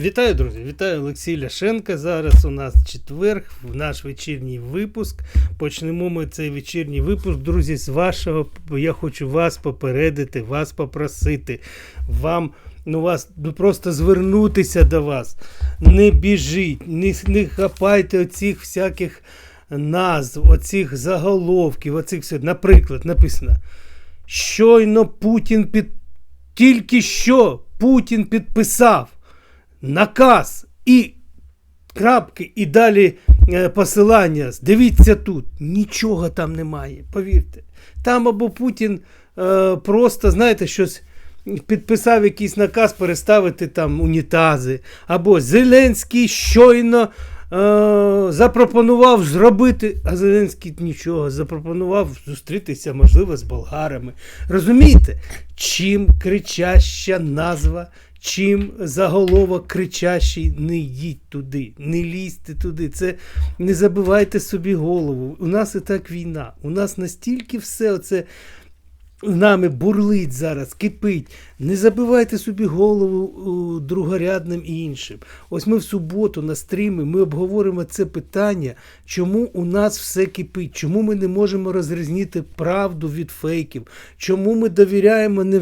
Вітаю, друзі! Вітаю Олексій Ляшенка. Зараз у нас четверг, наш вечірній випуск. Почнемо ми цей вечірній випуск, друзі, з вашого. Я хочу вас попередити, вас попросити, вам ну вас ну, просто звернутися до вас. Не біжіть, не, не хапайте оцих всяких назв, оцих заголовків, оцих все. Наприклад, написано. Щойно Путін під тільки що Путін підписав наказ і крапки, і далі е, посилання. Дивіться тут. Нічого там немає. Повірте. Там або Путін е, просто, знаєте, щось. Підписав якийсь наказ переставити там унітази, або Зеленський щойно запропонував зробити, а Зеленський нічого, запропонував зустрітися, можливо, з болгарами. Розумієте, чим кричаща назва, чим заголовок кричащий, не йдіть туди, не лізьте туди. Це не забивайте собі голову. У нас і так війна. У нас настільки все оце. Нами бурлить зараз, кипить. Не забивайте собі голову другорядним і іншим. Ось ми в суботу на стрімі ми обговоримо це питання, чому у нас все кипить, чому ми не можемо розрізнити правду від фейків, чому ми довіряємо. Не...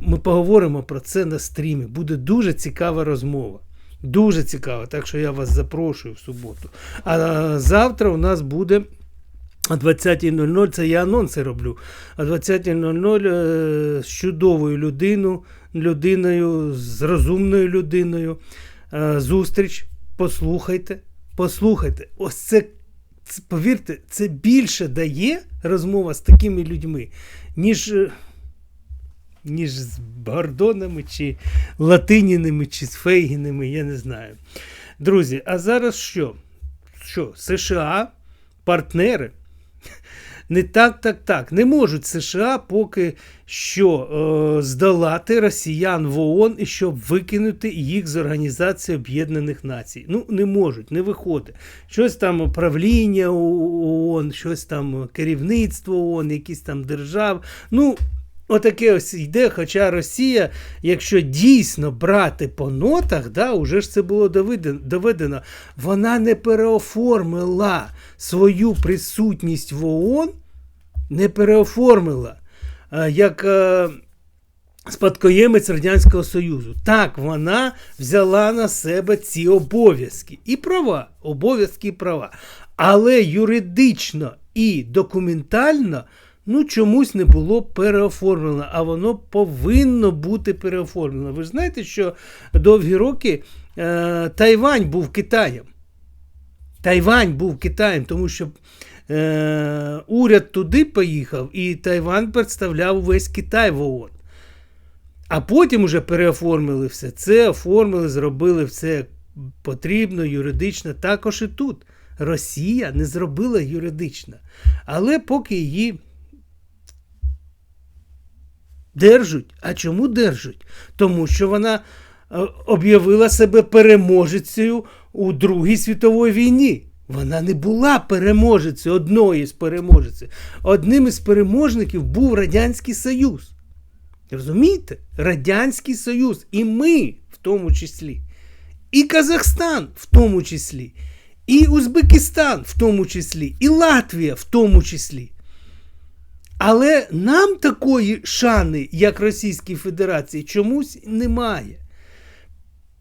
Ми поговоримо про це на стрімі. Буде дуже цікава розмова. Дуже цікава, так що я вас запрошую в суботу. А завтра у нас буде. О 20.00 це я анонси роблю. О 20.00 е, з чудовою людиною, людиною, з розумною людиною. е, Зустріч. Послухайте, послухайте. Ось це, це, повірте, це більше дає розмова з такими людьми, ніж. е, ніж з Гордонами, чи Латиніними, чи з Фейгінами, я не знаю. Друзі, а зараз що? Що? США, партнери? Не так, так, так. Не можуть США поки що е, здолати росіян в ООН щоб викинути їх з Організації Об'єднаних Націй. Ну, не можуть, не виходить. Щось там управління ООН, щось там керівництво ООН, якісь там держав. Ну, Отаке ось йде, хоча Росія, якщо дійсно брати по нотах, да, уже ж це було доведено, вона не переоформила свою присутність в ООН, не переоформила як спадкоємець Радянського Союзу. Так, вона взяла на себе ці обов'язки і права, обов'язки і права. Але юридично і документально ну чомусь не було переоформлено, а воно повинно бути переоформлено. Ви ж знаєте, що довгі роки е, Тайвань був Китаєм. Тайвань був Китаєм, тому що е, уряд туди поїхав, і Тайвань представляв весь Китай в ООН. А потім уже переоформили все це, оформили, зробили все потрібно, юридично. Також і тут. Росія не зробила юридично. Але поки її Держуть. А чому держуть? Тому що вона е, об'явила себе переможецею у Другій світовій війні. Вона не була переможецею, одної з переможеців. Одним із переможників був Радянський Союз. Розумієте? Радянський Союз. І ми в тому числі. І Казахстан в тому числі. І Узбекистан в тому числі. І Латвія в тому числі. Але нам такої шани, як Російській Федерації, чомусь немає.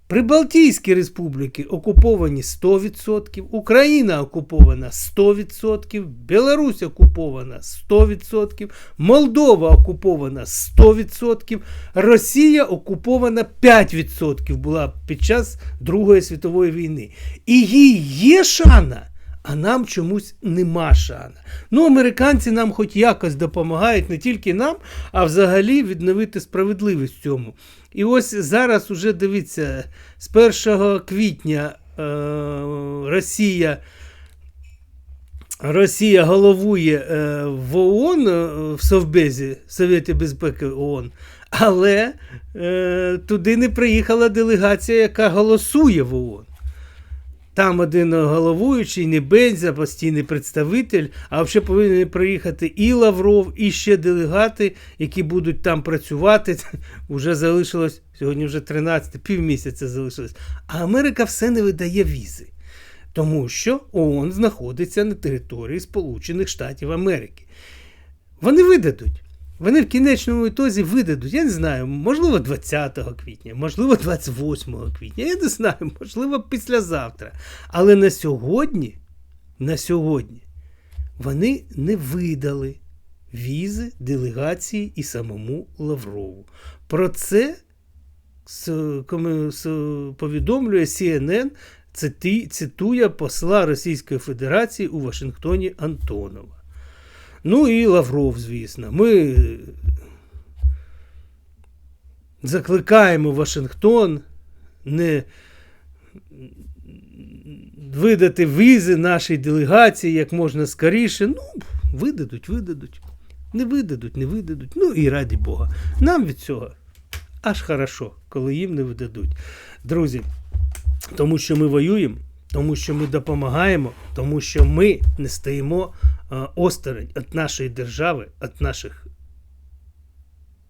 Прибалтійські республіки окуповані 100%, Україна окупована 100%, Білорусь окупована 100%, Молдова окупована 100%, Росія окупована 5% була під час Другої світової війни. І їй є шана а нам чомусь нема шана. Ну, американці нам хоч якось допомагають не тільки нам, а взагалі відновити справедливість в цьому. І ось зараз уже дивіться, з 1 квітня е, Росія. Росія головує е, в ООН е, в Совбезі, Совєті безпеки ООН, але е, туди не приїхала делегація, яка голосує в ООН. Там один головуючий, не Бензя, постійний представитель, а взагалі повинен приїхати і Лавров, і ще делегати, які будуть там працювати. Уже залишилось, сьогодні вже 13, півмісяця залишилось. А Америка все не видає візи. Тому що ООН знаходиться на території Сполучених Штатів Америки. Вони видадуть. Вони в кінечному ітозі видадуть, я не знаю, можливо, 20 квітня, можливо, 28 квітня, я не знаю, можливо, післязавтра. Але на сьогодні, на сьогодні вони не видали візи делегації і самому Лаврову. Про це повідомлює CNN, цитує посла Російської Федерації у Вашингтоні Антонова. Ну і Лавров, звісно. Ми закликаємо Вашингтон не видати візи нашій делегації як можна скоріше. Ну, видадуть, видадуть. Не видадуть, не видадуть. Ну і раді Бога. Нам від цього аж хорошо, коли їм не видадуть. Друзі, тому що ми воюємо, тому що ми допомагаємо, тому що ми не стоїмо е, осторонь від нашої держави, від наших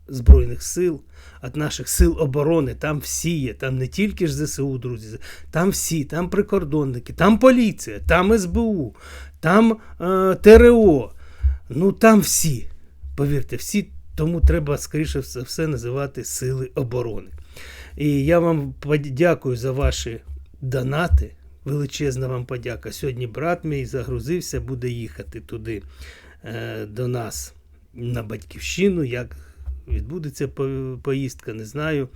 Збройних сил, від наших сил оборони. Там всі є, там не тільки ж ЗСУ, друзі, там всі, там прикордонники, там поліція, там СБУ, там е, ТРО. Ну там всі. Повірте, всі, тому треба скоріше все, все називати Сили оборони. І я вам подякую за ваші донати. Величезна вам подяка. Сьогодні брат мій загрузився, буде їхати туди е, до нас на батьківщину. Як відбудеться поїздка, не знаю.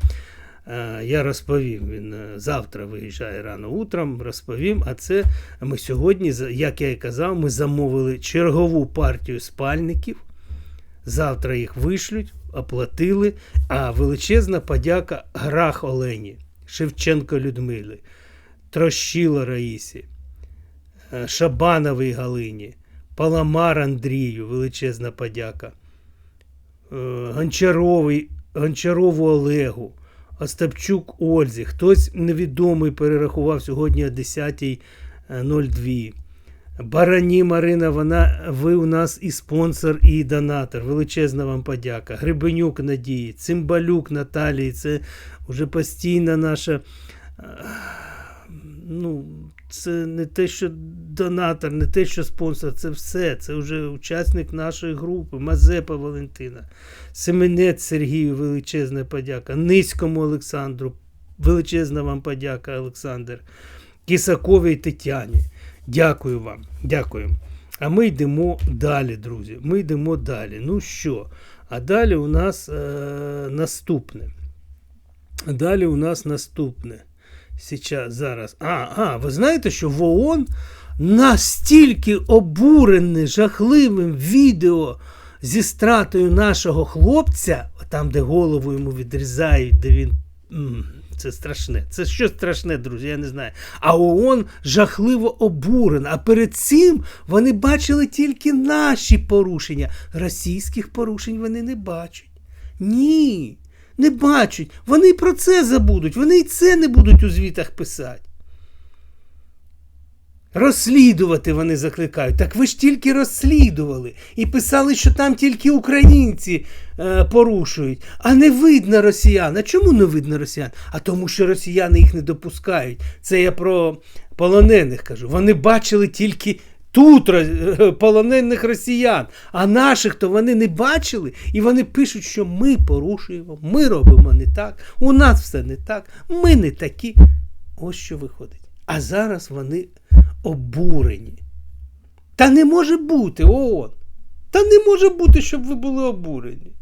Е, Я розповім. Він е, завтра виїжджає рано утром, розповім. А це ми сьогодні, як я і казав, ми замовили чергову партію спальників. Завтра їх вишлють, оплатили. А величезна подяка Грах Олені, Шевченко Людмилі, Трощила Раїсі, е, Шабановій Галині, Паламар Андрію, величезна подяка. е, Гончаровій, Гончарову Олегу, Остапчук Ользі. Хтось невідомий перерахував сьогодні о 10.02. Барані Марина, вона, ви у нас і спонсор, і донатор. Величезна вам подяка. Грибенюк Надії, Цимбалюк Наталії, це вже постійна наша. Ну, це не те, що донатор, не те, що спонсор, це все. Це вже учасник нашої групи, Мазепа Валентина, Семенець Сергію, величезна подяка, Низькому Олександру, величезна вам подяка, Олександр, Кисаковій Тетяні. Дякую вам, дякую. А ми йдемо далі, друзі. Ми йдемо далі. Ну що? А далі у нас е, наступне. Далі у нас наступне. Сейчас, зараз. А, а, ви знаєте, що в ООН настільки обурений жахливим відео зі стратою нашого хлопця, там, де голову йому відрізають, де він. Це страшне. Це що страшне, друзі, я не знаю. А ООН жахливо обурена. А перед цим вони бачили тільки наші порушення. Російських порушень вони не бачать. Ні, не бачать. Вони про це забудуть. Вони і це не будуть у звітах писати. Розслідувати вони закликають. Так ви ж тільки розслідували і писали, що там тільки українці е, порушують, а не видно росіян. А чому не видно росіян? А тому, що росіяни їх не допускають. Це я про полонених кажу. Вони бачили тільки тут е, полонених росіян, а наших то вони не бачили, і вони пишуть, що ми порушуємо, ми робимо не так, у нас все не так, ми не такі. Ось що виходить. А зараз вони обурені. Та не може бути, ООН. Та не може бути, щоб ви були обурені.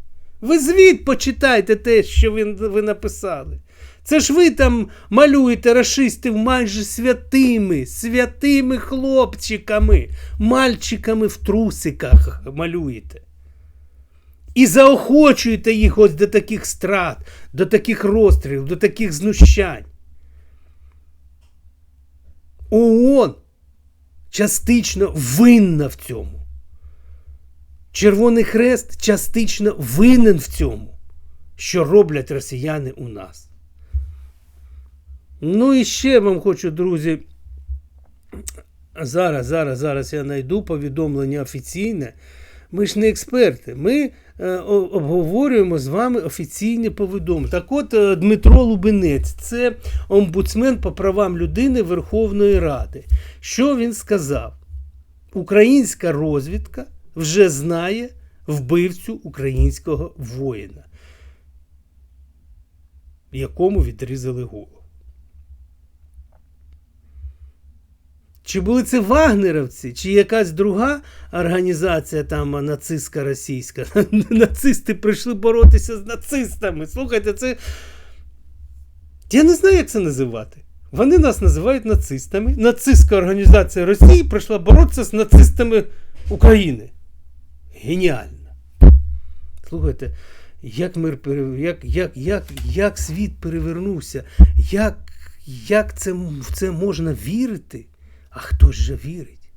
Ви звіт почитайте те, що ви, ви написали. Це ж ви там малюєте расистів майже святими, святими хлопчиками, мальчиками в трусиках малюєте. І заохочуєте їх ось до таких страт, до таких розстрілів, до таких знущань. ООН частично винна в цьому. Червоний Хрест частично винен в цьому, що роблять росіяни у нас. Ну і ще вам хочу, друзі, Зараз, зараз, зараз я знайду повідомлення офіційне. Ми ж не експерти. Ми е, обговорюємо з вами офіційне повідомлення. Так от е, Дмитро Лубенець, це омбудсмен по правам людини Верховної Ради. Що він сказав? Українська розвідка вже знає вбивцю українського воїна, якому відрізали голову. Чи були це вагнеровці, чи якась друга організація там нацистська російська? Нацисти прийшли боротися з нацистами. Слухайте, це. Я не знаю, як це називати. Вони нас називають нацистами. Нацистська організація Росії прийшла боротися з нацистами України. Геніально. Слухайте, як мир пере- як, як, як, як світ перевернувся, як, як це, в це можна вірити? А хто ж же вірить?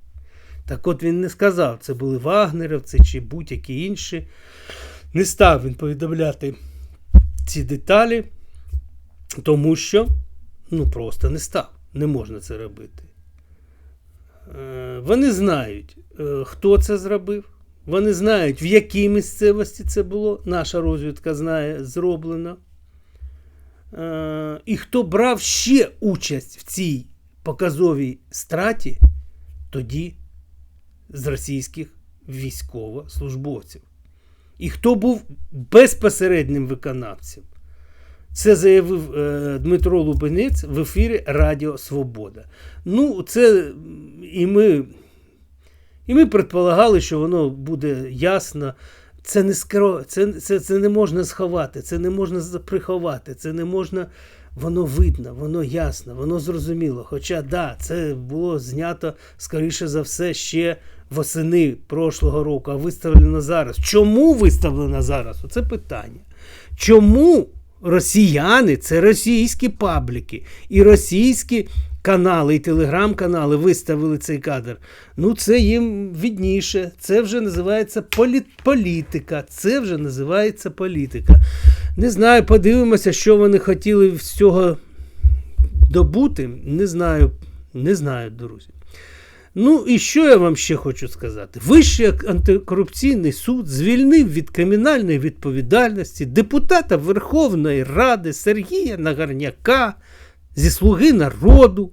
Так от він не сказав, це були вагнерівці чи будь-які інші. Не став він повідомляти ці деталі, тому що ну просто не став. Не можна це робити. Е, Вони знають, е, хто це зробив. Вони знають, в якій місцевості це було. Наша розвідка знає, зроблено. Е, І хто брав ще участь в цій показовій страті, тоді з російських військовослужбовців. І хто був безпосереднім виконавцем? Це заявив е, Дмитро Лубенець в ефірі Радіо Свобода. Ну, це і ми, і ми предполагали, що воно буде ясно. Це не, скро... це, це, це не можна сховати, це не можна приховати, це не можна. Воно видно, воно ясно, воно зрозуміло. Хоча, да, це було знято, скоріше за все, ще восени прошлого року, а виставлено зараз. Чому виставлено зараз? Оце питання. Чому росіяни, це російські пабліки і російські канали, і телеграм-канали виставили цей кадр? Ну, це їм відніше. Це вже називається полі- політика. Це вже називається політика. Не знаю, подивимося, що вони хотіли з цього добути. Не знаю, не знаю, друзі. Ну і що я вам ще хочу сказати? Вищий антикорупційний суд звільнив від кримінальної відповідальності депутата Верховної Ради Сергія Нагарняка зі слуги народу,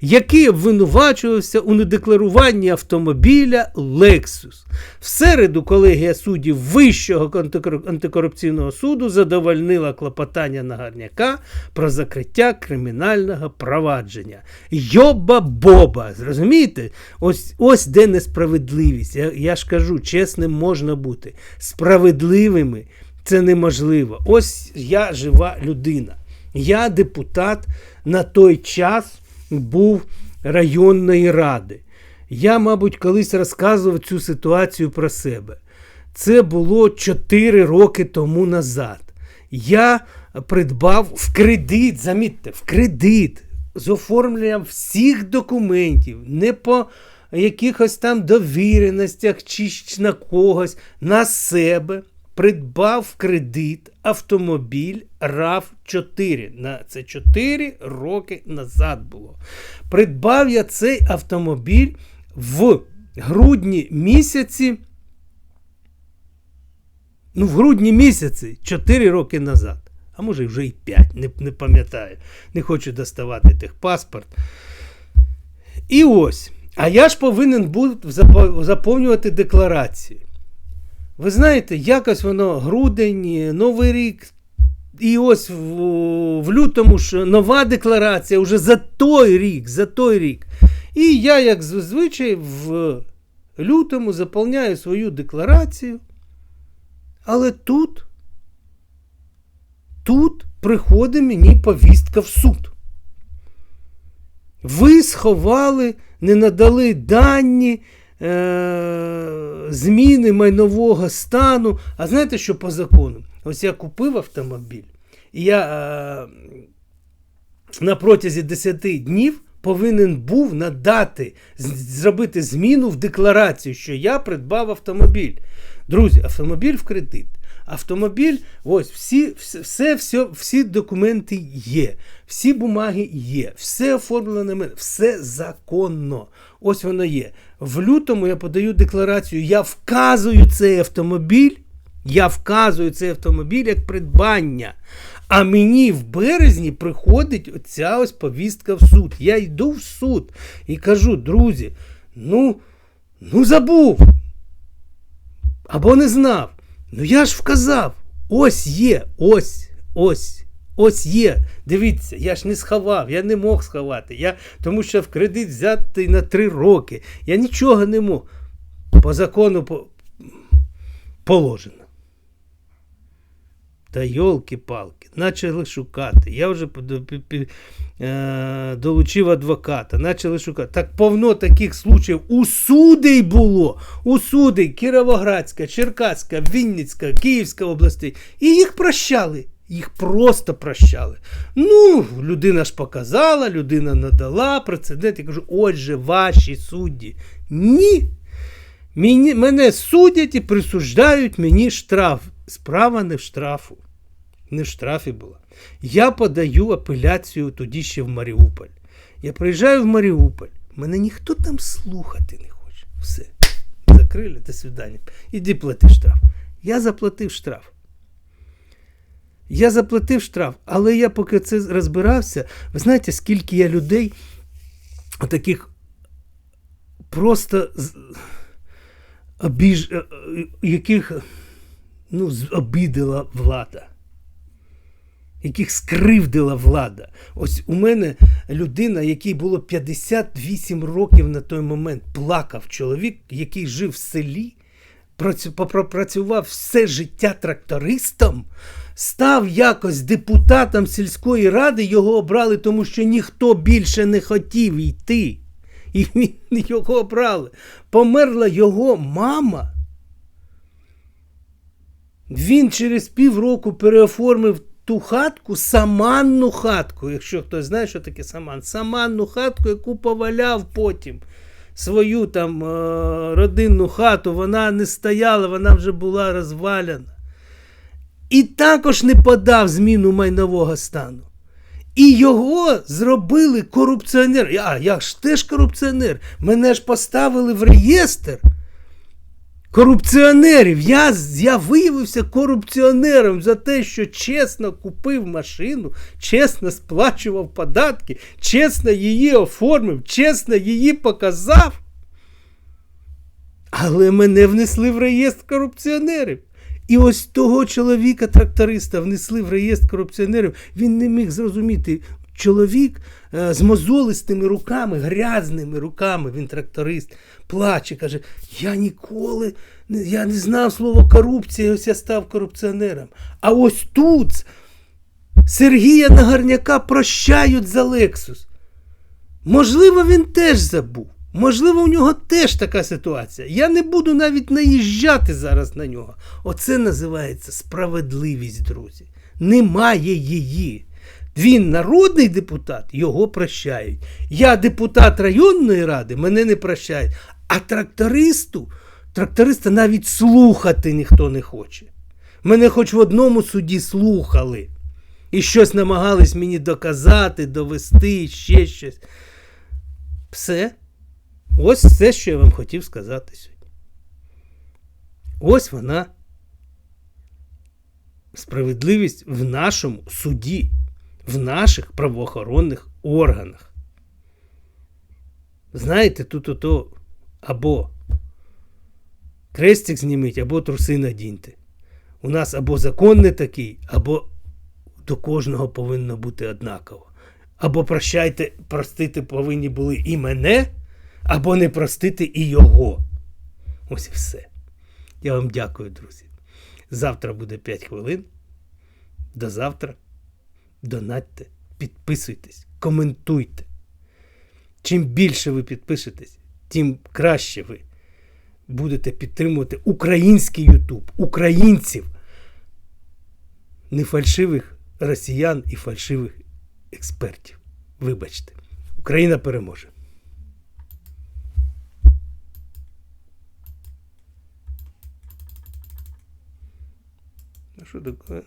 який обвинувачувався у недекларуванні автомобіля Lexus. В середу колегія суддів Вищого антикор- антикорупційного суду задовольнила клопотання Нагарняка про закриття кримінального провадження. Йоба Боба, зрозумієте? Ось, ось де несправедливість. Я, я ж кажу, чесним можна бути. Справедливими це неможливо. Ось я жива людина. Я депутат на той час був районної ради. Я, мабуть, колись розказував цю ситуацію про себе. Це було 4 роки тому назад. Я придбав в кредит, замітьте, в кредит з оформленням всіх документів, не по якихось там довіреностях чи на когось, на себе придбав кредит автомобіль rav 4 На це 4 роки назад було. Придбав я цей автомобіль в грудні місяці. Ну, в грудні місяці 4 роки назад. А може вже і 5, не, не пам'ятаю. Не хочу доставати техпаспорт. І ось. А я ж повинен був заповнювати декларації. Ви знаєте, якось воно грудень, Новий рік. І ось в, в лютому ж нова декларація вже за той рік, за той рік. І я, як зазвичай, в лютому заповняю свою декларацію. Але тут, тут приходить мені повістка в суд. Ви сховали, не надали дані е- зміни майнового стану. А знаєте, що по закону? Ось я купив автомобіль, і я е- на протязі 10 днів повинен був надати, зробити зміну в декларацію, що я придбав автомобіль. Друзі, автомобіль в кредит. Автомобіль, ось всі, все, все, всі документи є, всі бумаги є, все оформлено на мене, все законно. Ось воно є. В лютому я подаю декларацію, я вказую цей автомобіль. Я вказую цей автомобіль як придбання. А мені в березні приходить оця ось повістка в суд. Я йду в суд і кажу, друзі, ну, ну забув. Або не знав. Ну я ж вказав. Ось є, ось, ось, ось є. Дивіться, я ж не сховав, я не мог сховати. Я, Тому що в кредит взятий на три роки. Я нічого не мог. По закону по... положено. Та йолки-палки, почали шукати. Я вже е, долучив адвоката, почали шукати. Так повно таких случаїв усюди й було. Усюди, Кіровоградська, Черкаська, Вінницька, Київська області. І їх прощали. Їх просто прощали. Ну, людина ж показала, людина надала прецедент. Я кажу, отже, ваші судді. Ні. Мені, мене судять і присуждають мені штраф. Справа не в штрафу. Не в штрафі була. Я подаю апеляцію тоді ще в Маріуполь. Я приїжджаю в Маріуполь. Мене ніхто там слухати не хоче. Все. Закрили, до свидання. Іди плати штраф. Я заплатив штраф. Я заплатив штраф, але я поки це розбирався, ви знаєте, скільки я людей таких просто обіж... е, е, яких ну, обідала влада, яких скривдила влада. Ось у мене людина, якій було 58 років на той момент, плакав чоловік, який жив в селі, працю- попрацював все життя трактористом, став якось депутатом сільської ради, його обрали, тому що ніхто більше не хотів йти. І він його обрали. Померла його мама. Він через півроку переоформив ту хатку, саманну хатку, якщо хтось знає, що таке саман, саманну хатку, яку поваляв потім. Свою там е, родинну хату, вона не стояла, вона вже була розваляна. І також не подав зміну майнового стану. І його зробили корупціонер. А я ж теж корупціонер. Мене ж поставили в реєстр корупціонерів. Я, я виявився корупціонером за те, що чесно купив машину, чесно сплачував податки, чесно її оформив, чесно її показав. Але мене внесли в реєстр корупціонерів. І ось того чоловіка, тракториста, внесли в реєстр корупціонерів. Він не міг зрозуміти. Чоловік е, з мозолистими руками, грязними руками, він тракторист, плаче, каже: Я ніколи я не знав слова корупція, ось я став корупціонером. А ось тут Сергія Нагарняка прощають за Лексус. Можливо, він теж забув. Можливо, у нього теж така ситуація. Я не буду навіть наїжджати зараз на нього. Оце називається справедливість, друзі. Немає її. Він народний депутат, його прощають. Я депутат районної ради, мене не прощають. А трактористу, тракториста навіть слухати ніхто не хоче. Мене хоч в одному суді слухали. І щось намагались мені доказати, довести, ще щось. Все. Ось все, що я вам хотів сказати сьогодні. Ось вона. Справедливість в нашому суді, в наших правоохоронних органах. Знаєте, тут ото або крестик зніміть, або труси надіньте. У нас або закон не такий, або до кожного повинно бути однаково. Або прощайте, простити повинні були і мене, або не простити і його. Ось і все. Я вам дякую, друзі. Завтра буде 5 хвилин. До завтра. Донатьте, підписуйтесь, коментуйте. Чим більше ви підпишетесь, тим краще ви будете підтримувати український Ютуб, українців, не фальшивих росіян і фальшивих експертів. Вибачте, Україна переможе. Що таке?